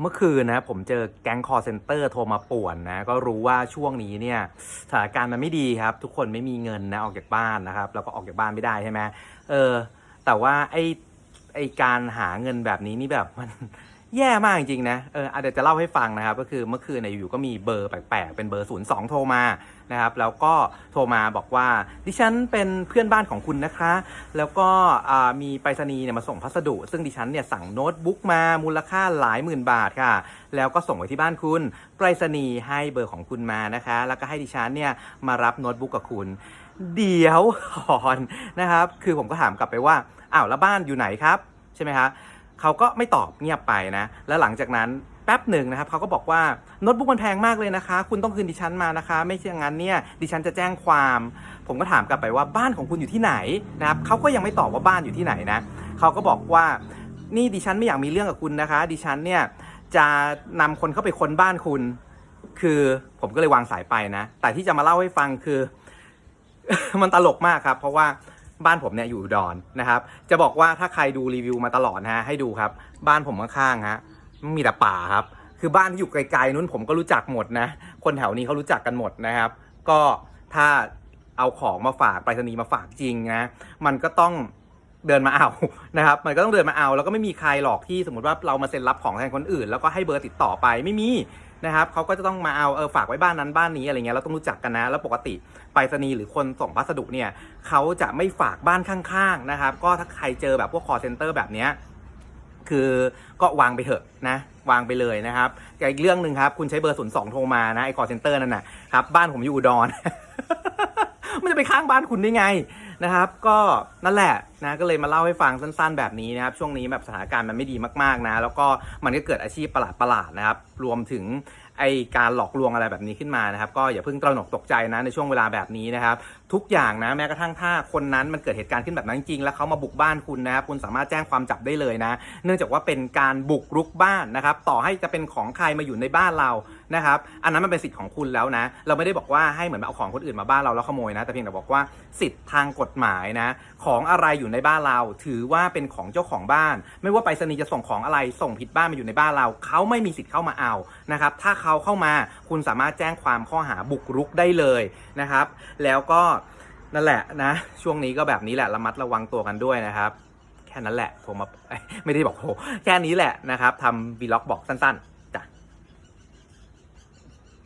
เมื่อคืนนะผมเจอแก๊งคอร์เซนเตอร์โทรมาป่วนนะ ก็รู้ว่าช่วงนี้เนี่ยสถานการณ์มันไม่ดีครับ ทุกคนไม่มีเงินนะออกจากบ้านนะครับ แล้วก็ออกจากบ้านไม่ได้ใช่ไหมเออ แต่ว่าไอไอการหาเงินแบบนี้นี่แบบมัน แย่มากจริงๆนะ เออเดี๋ยวจะเล่าให้ฟังนะครับ ก็คือเมื่อคืนเนี่ยอยู่ๆก็มีเบอร์แปลกๆ เป็นเบอร์ 0 2 โทรมา นะครับ แล้วก็โทรมาบอกว่า ดิฉันเป็นเพื่อนบ้านของคุณนะคะ แล้วก็มีไปรษณีย์เนี่ยมาส่งพัสดุ ซึ่งดิฉันเนี่ยสั่งโน้ตบุ๊กมา มูลค่าหลายหมื่นบาทค่ะ แล้วก็ส่งไว้ที่บ้านคุณ ไปรษณีย์ให้เบอร์ของคุณมานะคะ แล้วก็ให้ดิฉันเนี่ยมารับโน้ตบุ๊กกับคุณ เดี๋ยวก่อนนะครับ คือผมก็ถามกลับไปว่า อ้าวแล้วบ้านอยู่ไหนครับ ใช่ไหมคะ เขาก็ไม่ตอบเงียบไปนะ แล้วหลังจากนั้นแป๊บหนึ่งนะครับเขาก็บอกว่าโน้ตบุ๊กมันแพงมากเลยนะคะ คุณต้องคืนดิฉันมานะคะ ไม่เช่นนั้นเนี่ยดิฉันจะแจ้งความ ผมก็ถามกลับไปว่าบ้านของคุณอยู่ที่ไหนนะครับเขาก็ยังไม่ตอบว่าบ้านอยู่ที่ไหนนะเขาก็บอกว่านี่ดิฉันไม่อยากมีเรื่องกับคุณนะคะ ดิฉันเนี่ยจะนำคนเข้าไปค้นบ้านคุณ คือผมก็เลยวางสายไปนะ แต่ที่จะมาเล่าให้ฟังคือ มันตลกมากครับ เพราะว่า บ้านผมเนี่ยอยู่อุดอนนะครับ จะบอกว่าถ้าใครดูรีวิวมาตลอดนะฮะให้ดูครับ บ้านผมข้างๆฮะมีแต่ป่าครับ คือบ้านที่อยู่ไกลๆนู้นผมก็รู้จักหมดนะ คนแถวนี้เขารู้จักกันหมดนะครับ ก็ถ้าเอาของมาฝากไปรษณีย์มาฝากจริงนะมันก็ต้องเดินมาเอานะครับ มันก็ต้องเดินมาเอา แล้วก็ไม่มีใครหรอกที่สมมติว่าเรามาเซ็นรับของแทนคนอื่น แล้วก็ให้เบอร์ติดต่อไปไม่มี นะครับเขาก็จะต้องมาเอาเออฝากไว้บ้านนั้นบ้านนี้อะไรเงี้ยเราต้องรู้จักกันนะ แล้วปกติไปรษณีย์หรือคนส่งพัสดุเนี่ยเขาจะไม่ฝากบ้านข้างๆนะครับ ก็ถ้าใครเจอแบบพวกคอเซ็นเตอร์แบบเนี้ยคือก็วางไปเถอะนะวางไปเลยนะครับอีกเรื่องหนึ่งครับ คุณใช้เบอร์0 2โทรมานะไอ้คอเซ็นเตอร์นั่นน่ะครับบ้านผมอยู่อุดรมันจะไปข้างบ้านคุณได้ไง นะครับ ก็นั่นแหละนะก็เลยมาเล่าให้ฟังสั้นๆแบบนี้นะครับ ช่วงนี้แบบสถานการณ์มันไม่ดีมากๆนะ แล้วก็มันก็เกิดอาชีพประหลาดๆนะครับ รวมถึง ไอการหลอกลวงอะไรแบบนี้ขึ้นมานะครับ ก็อย่าเพิ่งตระหนกตกใจนะในช่วงเวลาแบบนี้นะครับ ทุกอย่างนะแม้กระทั่งถ้าคนนั้นมันเกิดเหตุการณ์ขึ้นแบบนั้นจริง แล้วเขามาบุกบ้านคุณนะครับคุณสามารถแจ้งความจับได้เลยนะ เนื่องจากว่าเป็นการบุกรุกบ้านนะครับ ต่อให้จะเป็นของใครมาอยู่ในบ้านเรานะครับ อันนั้นมันเป็นสิทธิ์ของคุณแล้วนะ เราไม่ได้บอกว่าให้เหมือนเอาของคนอื่นมาบ้านเราแล้วขโมยนะ แต่เพียงแต่บอกว่าสิทธิ์ทางกฎหมายนะ ของอะไรอยู่ในบ้านเรา ถือว่าเป็นของเจ้าของบ้าน ไม่ว่าไปรษณีย์จะส่งของอะไรส่งผิดบ้านมาอยู่ในบ้านเรา เขาไม่มีสิทธิ์เข้ามาเอานะครับ ถ้าเขาเข้ามา คุณสามารถแจ้งความข้อหาบุกรุกได้เลยนะครับ แล้วก็นั่นแหละนะ ช่วงนี้ก็แบบนี้แหละระมัดระวังตัวกันด้วยนะครับ แค่นั้นแหละผมมาไม่ได้บอกโหแค่นี้แหละนะครับทำวีล็อกบอกสั้น ๆ